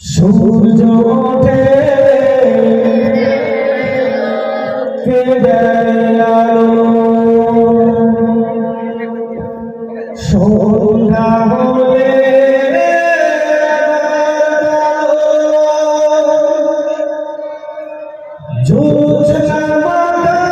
সূর্য ওঠে সন্ধ্যা হলে জোছনা বাতাসা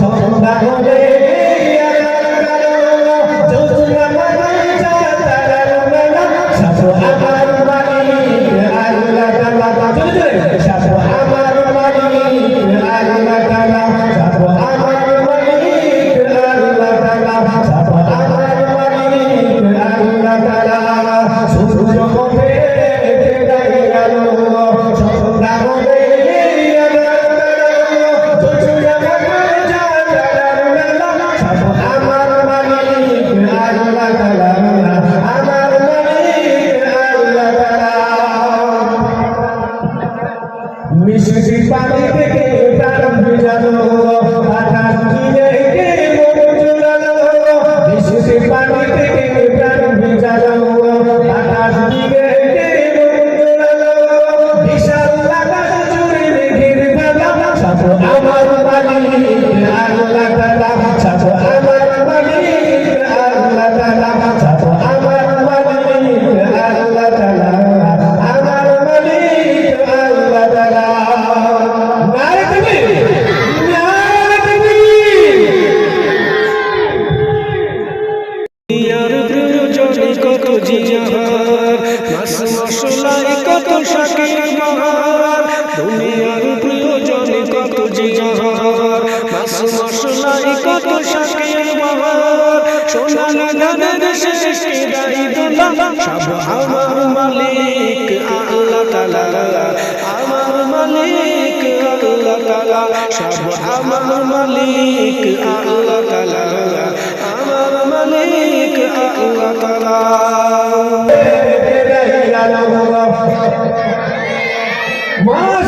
সন্ধ্যা হলে মিষ্টি পানি থেকে প্রাণ ভিজানো আকাশ চিরে কে মন জোড়ানো মিষ্টি পানি থেকে প্রাণ ভিজানো বিশাল আকাশ আমার আল্লাহ শাকের বাহার দুনিয়ার প্রয়োজনে কত জিয়ার মাস মশলাই কত শাকের বাহার। সোনার ধানের শেষে দাই দোলা সব আমার মালিক আল্লাহ তাআলা। আমার মালিক আল্লাহ তাআলা। সব আমার মালিক আল্লাহ তাআলা। আমার মালিক আল্লাহ তাআলা।